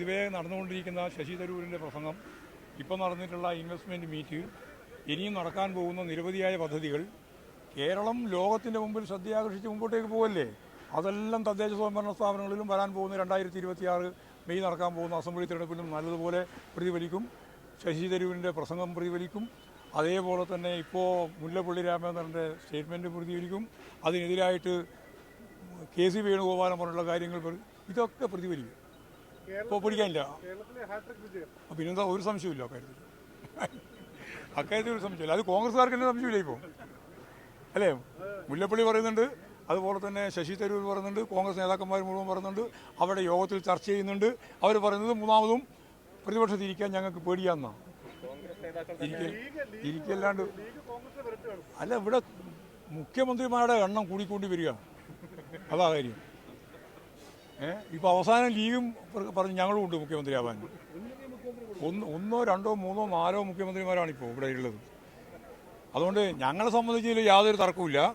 ഇതുവരെ നടന്നുകൊണ്ടിരിക്കുന്ന ശശി തരൂരിന്റെ പ്രസംഗം ഇപ്പോൾ നടന്നിട്ടുള്ള ഇൻവെസ്റ്റ്മെന്റ് മീറ്റ് ഇനിയും നടക്കാൻ പോകുന്ന നിരവധിയായ പദ്ധതികൾ കേരളം ലോകത്തിന്റെ മുമ്പിൽ ശ്രദ്ധയാകർഷിച്ച് മുമ്പോട്ടേക്ക് പോകല്ലേ അതെല്ലാം തദ്ദേശ സ്വയംഭരണ സ്ഥാപനങ്ങളിലും വരാൻ പോകുന്ന രണ്ടായിരത്തി ഇരുപത്തിയാറ് മെയ് നടക്കാൻ പോകുന്ന അസംബ്ലി തിരഞ്ഞെടുപ്പിലും നല്ലതുപോലെ പ്രതിഫലിക്കും. ശശി തരൂരിന്റെ പ്രസംഗം പ്രതിഫലിക്കും. അതേപോലെ തന്നെ ഇപ്പോൾ മുല്ലപ്പള്ളി രാമചന്ദ്രന്റെ സ്റ്റേറ്റ്മെന്റ് പ്രതിഫലിക്കും. അതിനെതിരായിട്ട് കെ സി വേണുഗോപാലം പറഞ്ഞുള്ള കാര്യങ്ങൾ ഇതൊക്കെ പ്രതിഫലിക്കും. ഇപ്പോൾ പിടിക്കാനില്ല. പിന്നെന്താ ഒരു സംശയമില്ല അക്കാര്യത്തിൽ. അക്കാര്യത്തിൽ ഒരു സംശയമില്ല അത് കോൺഗ്രസ്സുകാർക്ക് തന്നെ സംശയമില്ല ഇപ്പോൾ അല്ലേ? മുല്ലപ്പള്ളി പറയുന്നുണ്ട് അതുപോലെ തന്നെ ശശി തരൂർ പറയുന്നുണ്ട് കോൺഗ്രസ് നേതാക്കന്മാർ മുഴുവൻ പറയുന്നുണ്ട് അവരുടെ യോഗത്തിൽ ചർച്ച ചെയ്യുന്നുണ്ട്. അവർ പറയുന്നത് മൂന്നാമതും പ്രതിപക്ഷത്തിരിക്കാൻ ഞങ്ങൾക്ക് പേടിയാന്നാണ് ഇരിക്കല്ലാണ്ട് അല്ല ഇവിടെ മുഖ്യമന്ത്രിമാരുടെ എണ്ണം കൂടിക്കൂടി വരിക അതാ കാര്യം. ഏ? ഇപ്പൊ അവസാനം ലീഗും പറ- പറഞ്ഞ് ഞങ്ങളും ഉണ്ട് മുഖ്യമന്ത്രിയാവാൻ ഒന്ന് ഒന്നോ രണ്ടോ മൂന്നോ നാലോ മുഖ്യമന്ത്രിമാരാണ് ഇപ്പോൾ ഇവിടെ ഉള്ളത്. അതുകൊണ്ട് ഞങ്ങളെ സംബന്ധിച്ചതിൽ യാതൊരു തർക്കവുമില്ല.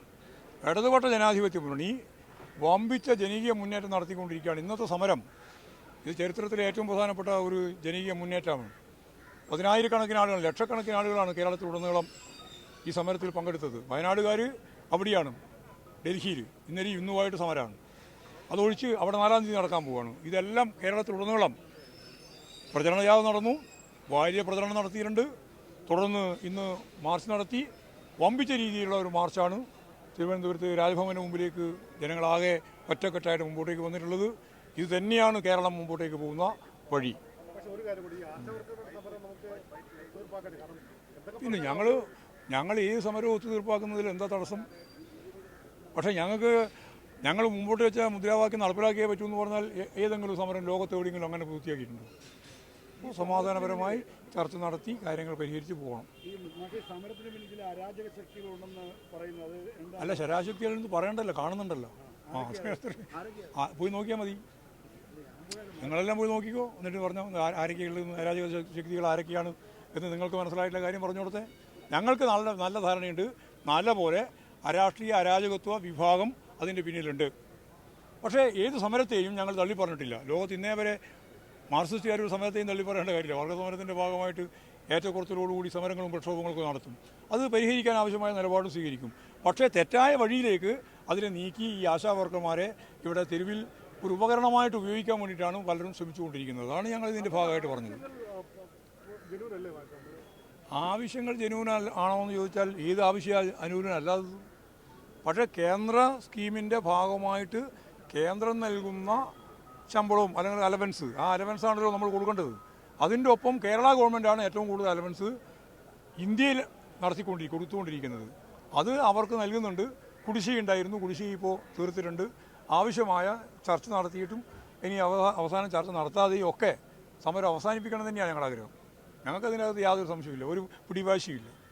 ഇടതുപക്ഷ ജനാധിപത്യ മുന്നണി വമ്പിച്ച ജനകീയ മുന്നേറ്റം നടത്തിക്കൊണ്ടിരിക്കുകയാണ് ഇന്നത്തെ സമരം. ഇത് ചരിത്രത്തിലെ ഏറ്റവും പ്രധാനപ്പെട്ട ഒരു ജനകീയ മുന്നേറ്റമാണ്. പതിനായിരക്കണക്കിന് ആളുകൾ ലക്ഷക്കണക്കിന് ആളുകളാണ് കേരളത്തിലുടനീളം ഈ സമരത്തിൽ പങ്കെടുത്തത്. വയനാടുകാർ അവിടെയാണ് ഡൽഹിയിൽ ഇന്നലെ ഇന്നുമായിട്ട് സമരമാണ്. അതൊഴിച്ച് അവിടെ നാലാം തീയതി നടക്കാൻ പോവുകയാണ് ഇതെല്ലാം കേരളത്തിലുടനീളം പ്രചരണ യാത്ര നടന്നു. വലിയ പ്രചരണം നടത്തിയിട്ടുണ്ട്. തുടർന്ന് ഇന്ന് മാർച്ച് നടത്തി. വമ്പിച്ച രീതിയിലുള്ള ഒരു മാർച്ചാണ് തിരുവനന്തപുരത്ത് രാജ്ഭവന് മുമ്പിലേക്ക് ജനങ്ങളാകെ ഒറ്റക്കെട്ടായിട്ട് മുമ്പോട്ടേക്ക് വന്നിട്ടുള്ളത്. ഇത് തന്നെയാണ് കേരളം മുമ്പോട്ടേക്ക് പോകുന്ന വഴി. പിന്നെ ഞങ്ങൾ ഞങ്ങൾ ഏത് സമരവും ഒത്തുതീർപ്പാക്കുന്നതിൽ എന്താ തടസ്സം? പക്ഷേ ഞങ്ങൾക്ക് ഞങ്ങൾ മുമ്പോട്ട് വെച്ച മുദ്രാവാക്യം നടപ്പിലാക്കിയേ പറ്റൂ എന്ന് പറഞ്ഞാൽ ഏതെങ്കിലും സമരം ലോകത്ത് എവിടെയെങ്കിലും അങ്ങനെ പൂർത്തിയാക്കിയിട്ടുണ്ടോ? സമാധാനപരമായി ചർച്ച നടത്തി കാര്യങ്ങൾ പരിഹരിച്ച് പോകണം. അല്ല ശരാശക്തികളെന്ന് പറയണ്ടല്ലോ കാണുന്നുണ്ടല്ലോ. ആ പോയി നോക്കിയാൽ മതി. നിങ്ങളെല്ലാം പോയി നോക്കിക്കോ എന്നിട്ട് പറഞ്ഞു ആരൊക്കെയുള്ള ആരൊക്കെയുള്ളത് അരാജക ശക്തികൾ ആരൊക്കെയാണ് എന്ന് നിങ്ങൾക്ക് മനസ്സിലായിട്ടുള്ള കാര്യം പറഞ്ഞു കൊടുത്തേ. ഞങ്ങൾക്ക് നല്ല നല്ല ധാരണയുണ്ട്. നല്ല പോലെ അരാഷ്ട്രീയ അരാജകത്വ വിഭാഗം അതിന്റെ പിന്നിലുണ്ട്. പക്ഷേ ഏത് സമരത്തെയും ഞങ്ങൾ തള്ളി പറഞ്ഞിട്ടില്ല ലോകത്ത് ഇന്നേ വരെ മാർക്സിസ്റ്റുകാർ ഒരു സമരത്തെയും തള്ളി പറയേണ്ട കാര്യമില്ല. വർഗ സമരത്തിന്റെ ഭാഗമായിട്ട് ഏറ്റക്കുറച്ചിലോടുകൂടി സമരങ്ങളും പ്രക്ഷോഭങ്ങളൊക്കെ നടത്തും. അത് പരിഹരിക്കാൻ ആവശ്യമായ നിലപാടും സ്വീകരിക്കും. പക്ഷേ തെറ്റായ വഴിയിലേക്ക് അതിനെ നീക്കി ഈ ആശാവർക്കർമാരെ ഇവിടെ തെരുവിൽ ഒരു ഉപകരണമായിട്ട് ഉപയോഗിക്കാൻ വേണ്ടിയിട്ടാണ് പലരും ശ്രമിച്ചുകൊണ്ടിരിക്കുന്നത്. അതാണ് ഞങ്ങൾ ഇതിന്റെ ഭാഗമായിട്ട് പറഞ്ഞത്. ആവശ്യങ്ങൾ ജനുവിനാൽ ആണോ എന്ന് ചോദിച്ചാൽ ഏത് ആവശ്യ അനുകൂലമല്ലാതെ പക്ഷേ കേന്ദ്ര സ്കീമിന്റെ ഭാഗമായിട്ട് കേന്ദ്രം നൽകുന്ന ശമ്പളവും അല്ലെങ്കിൽ അലവൻസ് ആ അലവൻസ് ആണല്ലോ നമ്മൾ കൊടുക്കേണ്ടത്. അതിന്റെ ഒപ്പം കേരള ഗവൺമെന്റാണ് ഏറ്റവും കൂടുതൽ അലവൻസ് ഇന്ത്യയിൽ നടത്തിക്കൊണ്ടി കൊടുത്തുകൊണ്ടിരിക്കുന്നത്. അത് അവർക്ക് നൽകുന്നുണ്ട്. കുടിശ്ശിക ഉണ്ടായിരുന്നു. കുടിശ്ശിക ഇപ്പോൾ തീർത്തിട്ടുണ്ട്. ആവശ്യമായ ചർച്ച നടത്തിയിട്ടും ഇനി അവ- അവസാനം ചർച്ച നടത്താതെയും ഒക്കെ സമരം അവസാനിപ്പിക്കണം തന്നെയാണ് ഞങ്ങളുടെ ആഗ്രഹം. ഞങ്ങൾക്ക് അതിനകത്ത് യാതൊരു സംശയമില്ല ഒരു പിടിവാശിയില്ല